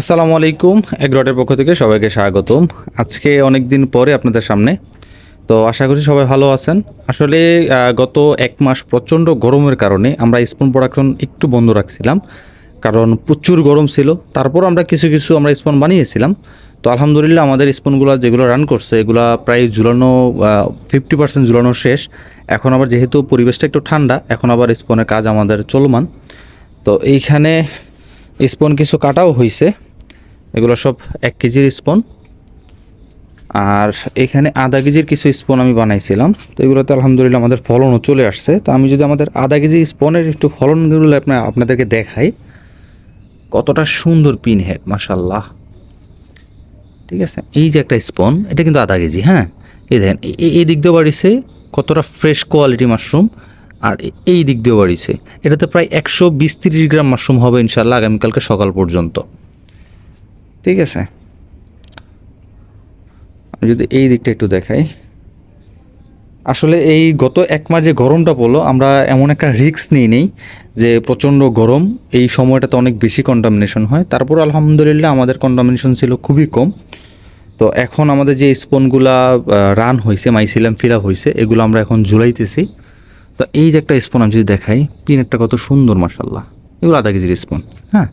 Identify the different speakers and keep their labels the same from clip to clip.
Speaker 1: আসসালামু আলাইকুম, এগ্রটের পক্ষ থেকে সবাইকে স্বাগতম। আজকে অনেক দিন পরে আপনাদের সামনে। তো আশা করি সবাই ভালো আছেন। আসলে গত এক মাস প্রচণ্ড গরমের কারণে আমরা স্পুন প্রোডাকশন একটু বন্ধ রাখছিলাম। কারণ প্রচুর গরম ছিল। তারপর আমরা কিছু কিছু আমরা স্পুন বানিয়েছিলাম। তো আলহামদুলিল্লাহ আমাদের স্পুনগুলো যেগুলো রান করছে, এগুলো প্রায় ঝুলানো ফিফটি পার্সেন্ট ঝুলানো শেষ। এখন আবার যেহেতু পরিবেশটা একটু ঠান্ডা, এখন আবার স্পুনের কাজ আমাদের চলমান। তো এইখানে স্পন কিছু কাটাও হয়েছে এগুলো সব এক কেজির স্পন। আর এখানে আধা কেজির কিছু স্পন আমি বানাইছিলাম। তো এগুলোতে আলহামদুলিল্লাহ আমাদের ফলনও চলে আসছে। তো আমি যদি আমাদের আধা কেজি স্পনের একটু ফলনগুলো আপনার আপনাদেরকে দেখাই। কতটা সুন্দর পিন হেড মাসাল্লাহ ঠিক আছে? এই যে একটা স্পন, এটা কিন্তু আধা কেজি হ্যাঁ? এই দেখেন এই দিক দিয়ে বাড়িছে কতটা ফ্রেশ কোয়ালিটি মাশরুম আর এই দিক দিয়েও বাড়িছে এটাতে প্রায় একশো বিশ তিরিশ গ্রাম মাশরুম হবে ইনশাল্লাহ আগামীকালকে সকাল পর্যন্ত। ঠিক আছে? যদি এই দিকটা একটু দেখাই। আসলে এই গত এক মাস যে গরমটা পড়ল, আমরা এমন একটা রিস্ক নিই নেই যে প্রচণ্ড গরম, এই সময়টাতে অনেক বেশি কন্টামিনেশন হয়। তারপর আলহামদুলিল্লাহ আমাদের কন্টামিনেশন ছিল খুবই কম। তো এখন আমাদের যে স্পনগুলা রান হয়েছে মাইসিলাম ফিল হয়েছে এগুলো আমরা এখন ঝুলাইতেছি। তো এই যে একটা স্পন আমি যদি দেখাই, পিনেরটা কত সুন্দর মাসাল্লাহ এগুলো আধা কেজির স্পন হ্যাঁ?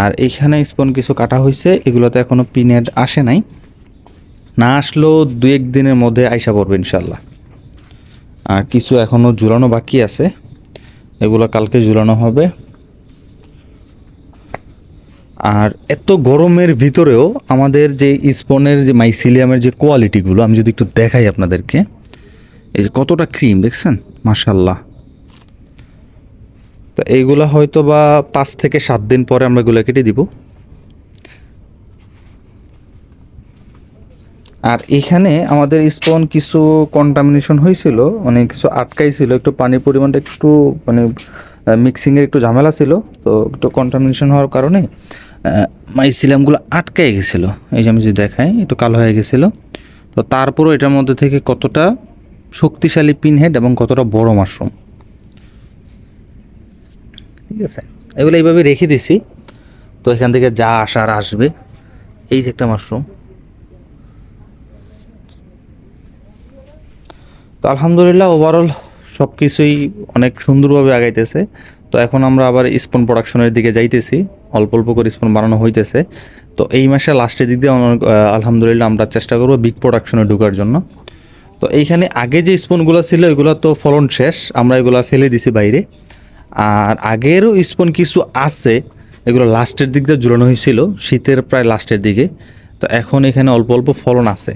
Speaker 1: আর এইখানে স্পন কিছু কাটা হয়েছে, এগুলোতে এখনও পিনেট আসে নাই। না আসলেও দু এক দিনের মধ্যে আইসা পড়বে ইনশাল্লাহ আর কিছু এখনও ঝুলানো বাকি আছে। এগুলো কালকে ঝুলানো হবে। আর এত গরমের ভিতরেও আমাদের যে স্পনের যে মাইসিলিয়ামের যে কোয়ালিটিগুলো আমি যদি একটু দেখাই আপনাদেরকে। এই যে কতটা ক্রিম দেখছেন? মাশাল্লাহ তো এইগুলা হয়তো বা পাঁচ থেকে সাত দিন পরে আমরা এগুলো কেটে দিব। আর এখানে আমাদের স্পন কিছু কন্টামিনেশন হয়েছিল মানে কিছু আটকাইছিল, একটু পানির পরিমাণটা একটু মানে মিক্সিংয়ের একটু ঝামেলা ছিল, তো একটু কন্টামিনেশন হওয়ার কারণে মাইসিলামগুলো আটকাই গেছিল। এই যে আমি যদি দেখাই, একটু কালো হয়ে গেছিল। তো তারপরও এটার মধ্যে থেকে কতটা শক্তিশালী পিনহেড এবং কতটা বড় মাশরুম ঠিক আছে? এগুলো এইভাবে রেখে দিছি। তো এখান থেকে যা আসার আসবে। এই যে একটা মাশরুম তো আলহামদুলিল্লাহ ওভারঅল সব কিছুই অনেক সুন্দরভাবে আগাইতেছে। তো এখন আমরা আবার স্পন প্রোডাকশনের দিকে যাইতেছি। অল্প অল্প করে স্পন বানানো হইতেছে। তো এই মাসে লাস্টের দিক দিয়ে আলহামদুলিল্লাহ আমরা চেষ্টা করব বিগ প্রোডাকশনে ঢোকার জন্য। তো এইখানে আগে যে স্পুনগুলো ছিল, এগুলো তো ফলন শেষ। আমরা এগুলো ফেলে দিছি বাইরে। আর আগেরও স্পুন কিছু আছে, এগুলো লাস্টের দিক দিয়ে ঝুলানো হয়েছিল, শীতের প্রায় লাস্টের দিকে। তো এখন এখানে অল্প অল্প ফলন আছে।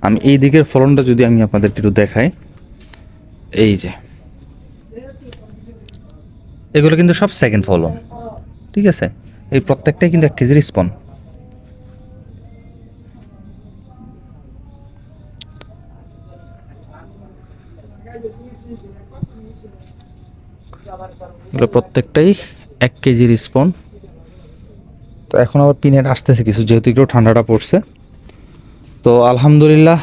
Speaker 1: আমি এই দিকের ফলনটা যদি আমি আপনাদেরকে একটু দেখাই। এই যে। এগুলো কিন্তু সব সেকেন্ড ফলন। ঠিক আছে? এই প্রত্যেকটাই কিন্তু এক কেজির স্পন। এগুলো প্রত্যেকটাই এক কেজির স্পন তো এখন আবার পিনেট আসতেছে কিছু, যেহেতু একটু ঠান্ডাটা পড়ছে। তো আলহামদুলিল্লাহ,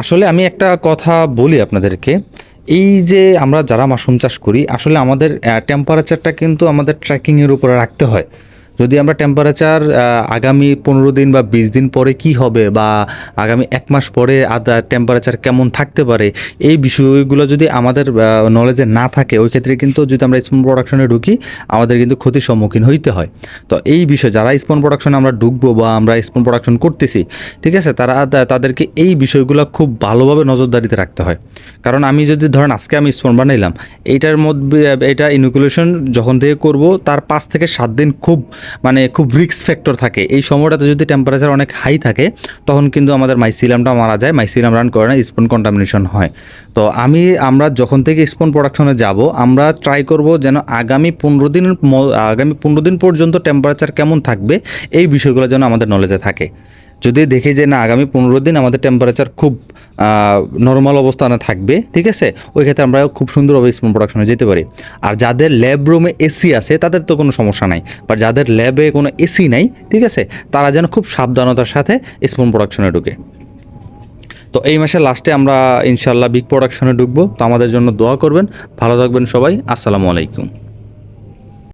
Speaker 1: আসলে আমি একটা কথা বলি আপনাদেরকে। এই যে আমরা যারা মাশরুম চাষ করি, আসলে আমাদের টেম্পারেচারটা কিন্তু আমাদের ট্র্যাকিংয়ের উপরে রাখতে হয়। যদি আমরা টেম্পারেচার আগামী পনেরো দিন বা বিশ দিন পরে কি হবে বা আগামী এক মাস পরে আদা টেম্পারেচার কেমন থাকতে পারে, এই বিষয়গুলো যদি আমাদের নলেজে না থাকে, ওই ক্ষেত্রে কিন্তু যদি আমরা স্পন প্রোডাকশনে ঢুকি, আমাদের কিন্তু ক্ষতির সম্মুখীন হইতে হয়। তো এই বিষয় যারা স্পন প্রোডাকশনে আমরা ঢুকবো বা আমরা স্পন প্রোডাকশন করতেছি, ঠিক আছে, তারা তাদেরকে এই বিষয়গুলো খুব ভালোভাবে নজরদারিতে রাখতে হয়। কারণ আমি যদি ধরেন আজকে আমি স্পন বানাইলাম, এইটার মধ্যে এটা ইনুকুলেশন যখন থেকে করব, তার পাঁচ থেকে সাত দিন খুব মানে খুব রিক্স ফ্যাক্টর থাকে। এই সময়টাতে যদি টেম্পারেচার অনেক হাই থাকে, তখন কিন্তু আমাদের মাইসিলামটা মারা যায় মাইসিলাম রান করে না স্পন কন্টামিনেশন হয়। তো আমি, আমরা যখন থেকে স্পন প্রোডাকশনে যাব, আমরা ট্রাই করব যেন আগামী পনেরো দিন আগামী পনেরো দিন পর্যন্ত টেম্পারেচার কেমন থাকবে, এই বিষয়গুলো যেন আমাদের নলেজে থাকে। যদি দেখি যে না, আগামী পনেরো দিন আমাদের টেম্পারেচার খুব নর্মাল অবস্থানে থাকবে, ঠিক আছে? ওই ক্ষেত্রে আমরা খুব সুন্দরভাবে স্পন প্রোডাকশনে যেতে পারি। আর যাদের ল্যাব রুমে এসি আছে, তাদের তো কোনো সমস্যা নাই। বা যাদের ল্যাবে কোনো এসি নাই, ঠিক আছে? তারা যেন খুব সাবধানতার সাথে স্পন প্রোডাকশনে ঢুকে। তো এই মাসের লাস্টে আমরা ইনশাল্লাহ বিগ প্রোডাকশনে ঢুকবো। তো আমাদের জন্য দোয়া করবেন। ভালো থাকবেন সবাই। আসসালামু আলাইকুম।